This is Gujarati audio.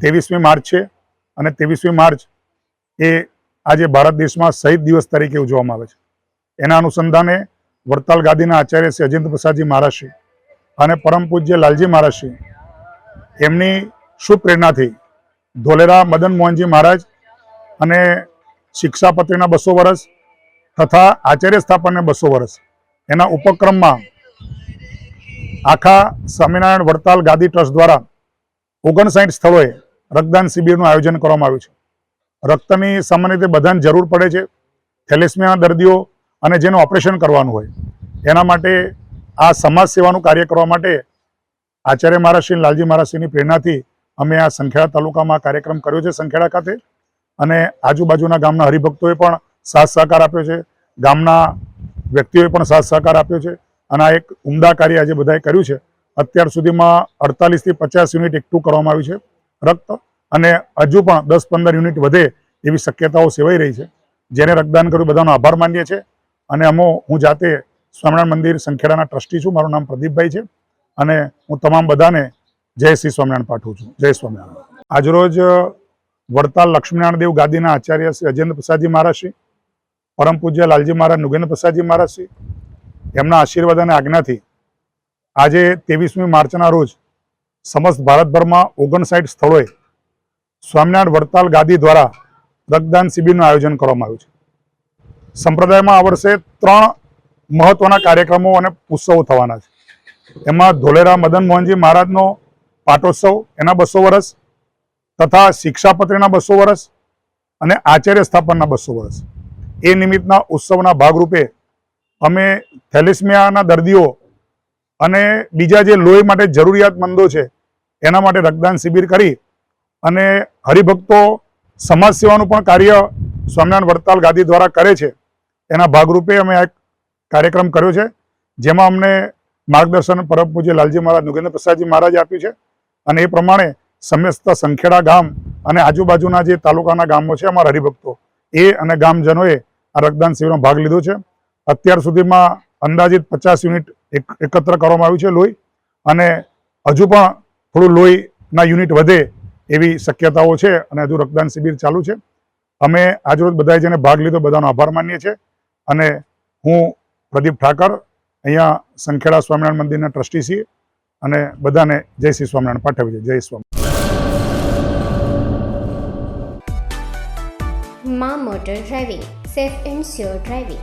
ત્રેવીસમી માર્ચ છે અને ત્રેવીસમી માર્ચ એ આજે ભારત દેશમાં શહીદ દિવસ તરીકે ઉજવવામાં આવે છે. એના અનુસંધાને વડતાલ ગાદીના આચાર્ય શ્રી અજેન્દ્ર પ્રસાદજી મહારાજશ્રી અને પરમ પૂજ્ય લાલજી મહારાજશ્રી, એમની શુભ પ્રેરણાથી ધોલેરા મદન મોહનજી મહારાજ અને શિક્ષાપત્રીના બસો વર્ષ તથા આચાર્ય સ્થાપનને બસો વર્ષ. એના ઉપક્રમમાં આખા સ્વામિનારાયણ વડતાલ ગાદી ટ્રસ્ટ દ્વારા ઓગણસાઠ સ્થળોએ રક્તદાન શિબિરનું આયોજન કરવામાં આવ્યું છે. રક્તની સામાન્ય રીતે બધાને જરૂર પડે છે. થેલેસમિયા, દર્દીઓ અને જેનું ઓપરેશન કરવાનું હોય. એના માટે આ સમાજ સેવાનું કાર્ય કરવા માટે આચાર્ય મહારાજશ્રી લાલજી મહારાજશ્રીની પ્રેરણાથી અમે આ સંખેડા તાલુકામાં કાર્યક્રમ કર્યો છે સંખેડા ખાતે. અને આજુબાજુના ગામના હરિભક્તોએ પણ સાથ સહકાર આપ્યો છે. ગામના વ્યક્તિઓએ પણ સાથ સહકાર આપ્યો છે. અને આ એક ઉમદા કાર્ય આજે બધાએ કર્યું છે. અત્યાર સુધીમાં અડતાલીસથી પચાસ યુનિટ એકઠું કરવામાં આવ્યું છે. રક્ત અને હજુ પણ દસ પંદર યુનિટ વધે એવી શક્યતાઓ સેવાઈ રહી છે. જેને રક્તદાન કર્યું બધાનો આભાર માનીએ છીએ. અને અમો, હું જાતે સ્વામિનારાયણ મંદિર સંખેડાના ટ્રસ્ટી છું. મારું નામ પ્રદીપભાઈ છે. અને હું તમામ બધાને જય શ્રી સ્વામિનારાયણ પાઠવું છું. જય સ્વામિનારાયણ. આજરોજ વડતાલ લક્ષ્મીનારાયણ દેવ ગાદીના આચાર્ય શ્રી અજેન્દ્ર પ્રસાદજી મહારાજશ્રી પરમ પૂજ્ય લાલજી મહારાજ નુગેન્દ્ર પ્રસાદજી મહારાજશ્રી એમના આશીર્વાદ અને આજ્ઞાથી આજે ત્રેવીસમી માર્ચના રોજ સમસ્ત ભારતભરમાં ઓગણસાઠ સ્થળોએ સ્વામિનારાયણ વડતાલ ગાદી દ્વારા રક્તદાન શિબિરનું આયોજન કરવામાં આવ્યું છે. સંપ્રદાયમાં આ વર્ષે ત્રણ મહત્વના કાર્યક્રમો અને ઉત્સવો થવાના છે. એમાં ધોલેરા મદન મોહનજી મહારાજનો પાટોત્સવ એના બસો વર્ષ તથા શિક્ષાપત્રીના બસો વર્ષ અને આચાર્ય સ્થાપનના બસો વર્ષ. એ નિમિત્તના ઉત્સવના ભાગરૂપે અમે થેલિસ્મિયાના દર્દીઓ અને બીજા જે લોહી માટે જરૂરિયાતમંદો છે, એના માટે રક્તદાન શિબિર કરી અને હરિભક્તો સમાજ સેવાનું પણ કાર્ય સ્વામિનારાયણ વડતાલ ગાદી દ્વારા કરે છે. એના ભાગરૂપે અમે એક કાર્યક્રમ કર્યો છે, જેમાં અમને માર્ગદર્શન પરમ પૂજ્ય લાલજી મહારાજ નુગેન્દ્ર પ્રસાદજી મહારાજે આપ્યું છે અને એ પ્રમાણે સમસ્ત સંખેડા ગામ અને આજુબાજુના જે તાલુકાના ગામો છે અમારા હરિભક્તો, એ અને ગામજનોએ આ રક્તદાન શિબિરમાં ભાગ લીધો છે. અત્યાર સુધીમાં અંદાજિત પચાસ યુનિટ એકત્ર કરવામાં આવ્યું છે લોહી અને હજુ પણ થોડું લોહીના યુનિટ વધે એવી શક્યતાઓ છે અને હજુ રક્તદાન શિબિર ચાલુ છે. અમે આજરોજ બધાએ જેને ભાગ લીધો બધાનો આભાર માનીએ છીએ અને હું પ્રદીપ ઠાકર, અહીંયા સંખેડા સ્વામિનારાયણ મંદિરના ટ્રસ્ટી છીએ અને બધાને જય શ્રી સ્વામિનારાયણ પાઠવી છે. જય સ્વામી માં motor driving, safe and sure driving.